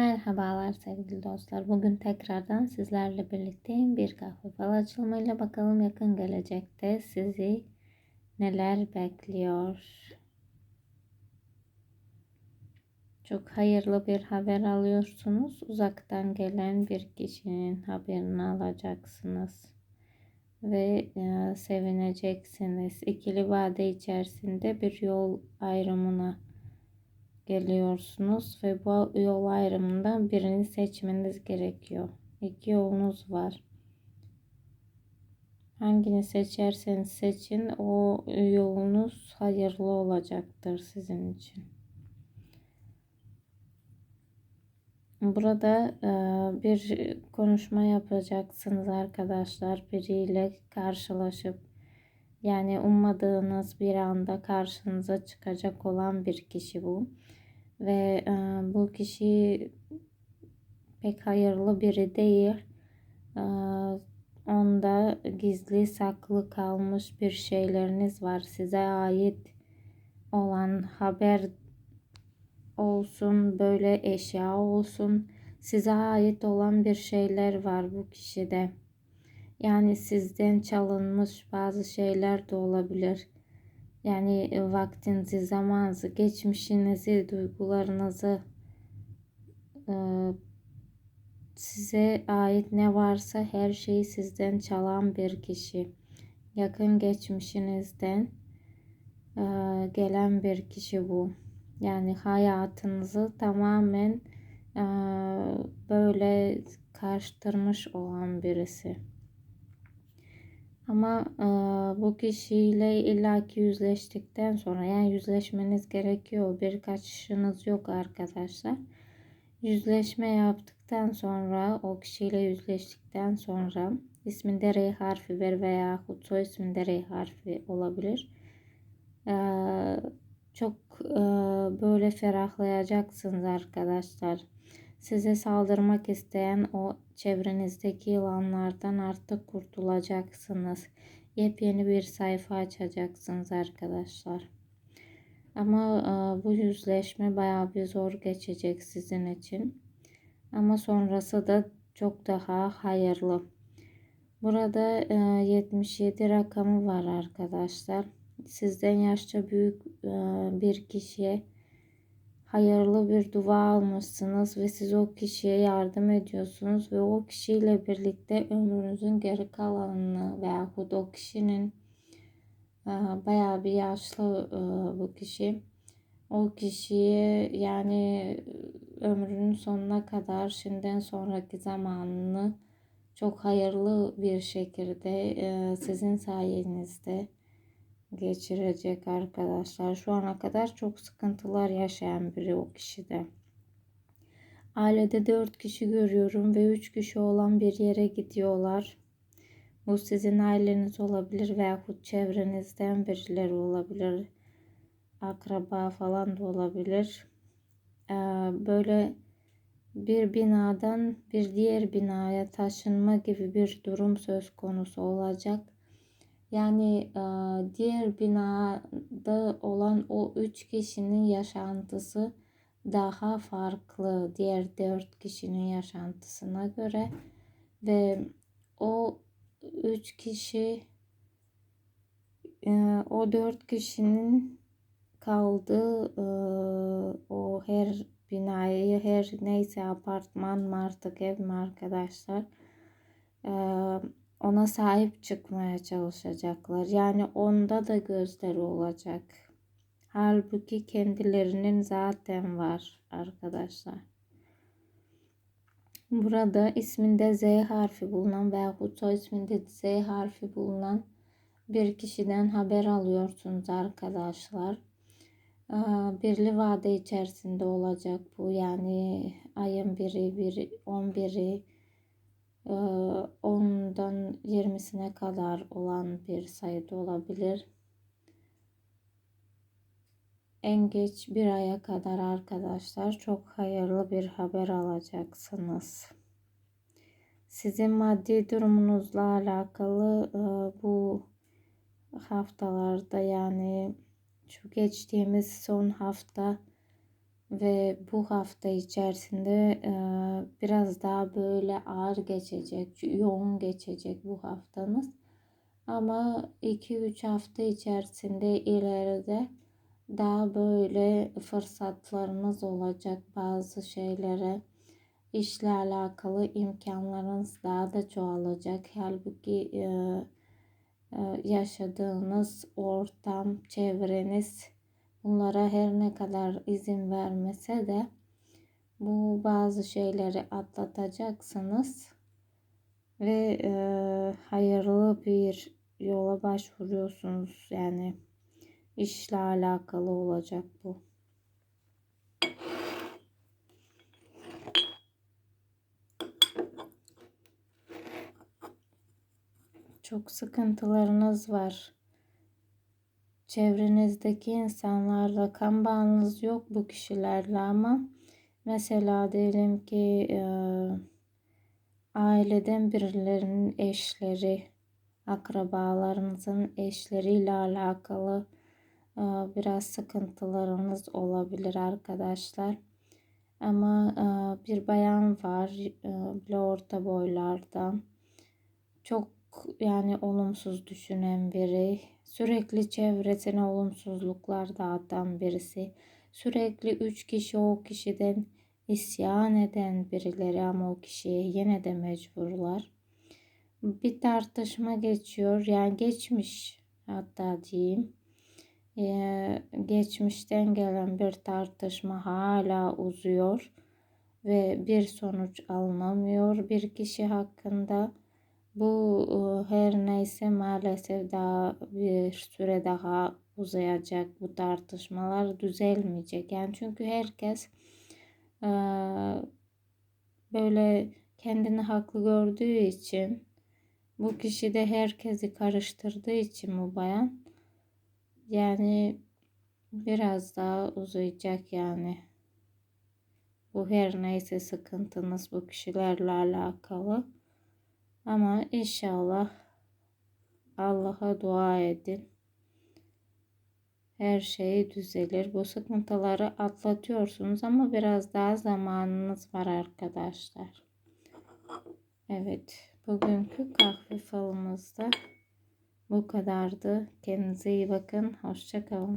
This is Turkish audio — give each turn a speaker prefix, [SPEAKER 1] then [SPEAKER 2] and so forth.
[SPEAKER 1] Merhabalar sevgili dostlar. Bugün tekrardan sizlerle birlikteyim. Bir kahve fal açılımıyla bakalım yakın gelecekte sizi neler bekliyor. Çok hayırlı bir haber alıyorsunuz. Uzaktan gelen bir kişinin haberini alacaksınız. Ve e, sevineceksiniz. İkili vade içerisinde bir yol ayrımına geliyorsunuz ve bu yol ayrımından birini seçmeniz gerekiyor. İki yolunuz var. Hangini seçerseniz seçin o yolunuz hayırlı olacaktır sizin için. Burada e, bir konuşma yapacaksınız arkadaşlar. Biriyle karşılaşıp yani ummadığınız bir anda karşınıza çıkacak olan bir kişi bu ve e, bu kişi pek hayırlı biri değil. E, onda gizli saklı kalmış bir şeyleriniz var. Size ait olan haber olsun, böyle eşya olsun. Size ait olan bir şeyler var bu kişide. Yani sizden çalınmış bazı şeyler de olabilir yani e, vaktinizi, zamanınızı, geçmişinizi, duygularınızı e, size ait ne varsa her şeyi sizden çalan bir kişi. Yakın geçmişinizden e, gelen bir kişi bu. Yani hayatınızı tamamen böyle karıştırmış olan birisi. Ama e, bu kişiyle illaki yüzleştikten sonra yani yüzleşmeniz gerekiyor. Birkaç işiniz yok arkadaşlar. Yüzleşme yaptıktan sonra o kişiyle yüzleştikten sonra isminde R harfi ver veya soy isminde R harfi olabilir. Ee, çok e, böyle ferahlayacaksınız arkadaşlar. Size saldırmak isteyen o çevrenizdeki yılanlardan artık kurtulacaksınız. Yepyeni bir sayfa açacaksınız arkadaşlar. Ama e, bu yüzleşme baya bir zor geçecek sizin için. Ama sonrası da çok daha hayırlı. Burada e, 77 rakamı var arkadaşlar. Sizden yaşça büyük e, bir kişiye hayırlı bir dua almışsınız ve siz o kişiye yardım ediyorsunuz ve o kişiyle birlikte ömrünüzün geri kalanını veyahut o kişinin e, bayağı bir yaşlı e, bu kişi o kişiye yani ömrünün sonuna kadar şimdiden sonraki zamanını çok hayırlı bir şekilde e, sizin sayenizde geçirecek arkadaşlar. Şu ana kadar çok sıkıntılar yaşayan biri o kişide. Ailede 4 kişi görüyorum ve 3 kişi olan bir yere gidiyorlar. Bu sizin aileniz olabilir veyahut çevrenizden birileri olabilir. Akraba falan da olabilir. Ee, böyle bir binadan bir diğer binaya taşınma gibi bir durum söz konusu olacak yani diğer binada olan o üç kişinin yaşantısı daha farklı. Diğer dört kişinin yaşantısına göre ve o üç kişi o dört kişinin kaldığı o her binayı her neyse apartman mı artık ev mi arkadaşlar ona sahip çıkmaya çalışacaklar. Yani onda da gözleri olacak. Halbuki kendilerinin zaten var arkadaşlar. Burada isminde Z harfi bulunan veya soy isminde Z harfi bulunan bir kişiden haber alıyorsunuz arkadaşlar. Birli vade içerisinde olacak bu. Yani ayın biri, biri, on biri, 10'dan ee, 20'sine kadar olan bir sayıda olabilir. En geç bir aya kadar arkadaşlar çok hayırlı bir haber alacaksınız. Sizin maddi durumunuzla alakalı e, bu haftalarda yani şu geçtiğimiz son hafta ve bu hafta içerisinde biraz daha böyle ağır geçecek, yoğun geçecek bu haftanız. Ama 2-3 hafta içerisinde ileride daha böyle fırsatlarınız olacak bazı şeylere. işle alakalı imkanlarınız daha da çoğalacak. Halbuki yaşadığınız ortam, çevreniz bunlara her ne kadar izin vermese de bu bazı şeyleri atlatacaksınız ve e, hayırlı bir yola başvuruyorsunuz yani işle alakalı olacak bu. Çok sıkıntılarınız var. Çevrenizdeki insanlarla kan bağınız yok bu kişilerle ama mesela diyelim ki e, aileden birilerinin eşleri, akrabalarınızın eşleriyle alakalı e, biraz sıkıntılarınız olabilir arkadaşlar. Ama e, bir bayan var, e, bile orta boylarda. Çok yani olumsuz düşünen biri, sürekli çevresine olumsuzluklar dağıtan birisi, sürekli üç kişi o kişiden isyan eden birileri ama o kişiye yine de mecburlar. Bir tartışma geçiyor yani geçmiş hatta diyeyim. Ee, geçmişten gelen bir tartışma hala uzuyor ve bir sonuç alınamıyor bir kişi hakkında bu e, her neyse maalesef daha bir süre daha uzayacak bu tartışmalar düzelmeyecek. Yani çünkü herkes e, böyle kendini haklı gördüğü için bu kişi de herkesi karıştırdığı için bu bayan yani biraz daha uzayacak yani. Bu her neyse sıkıntınız bu kişilerle alakalı. Ama inşallah Allah'a dua edin. Her şey düzelir. Bu sıkıntıları atlatıyorsunuz ama biraz daha zamanınız var arkadaşlar. Evet, bugünkü kahve falımızda bu kadardı. Kendinize iyi bakın. Hoşçakalın.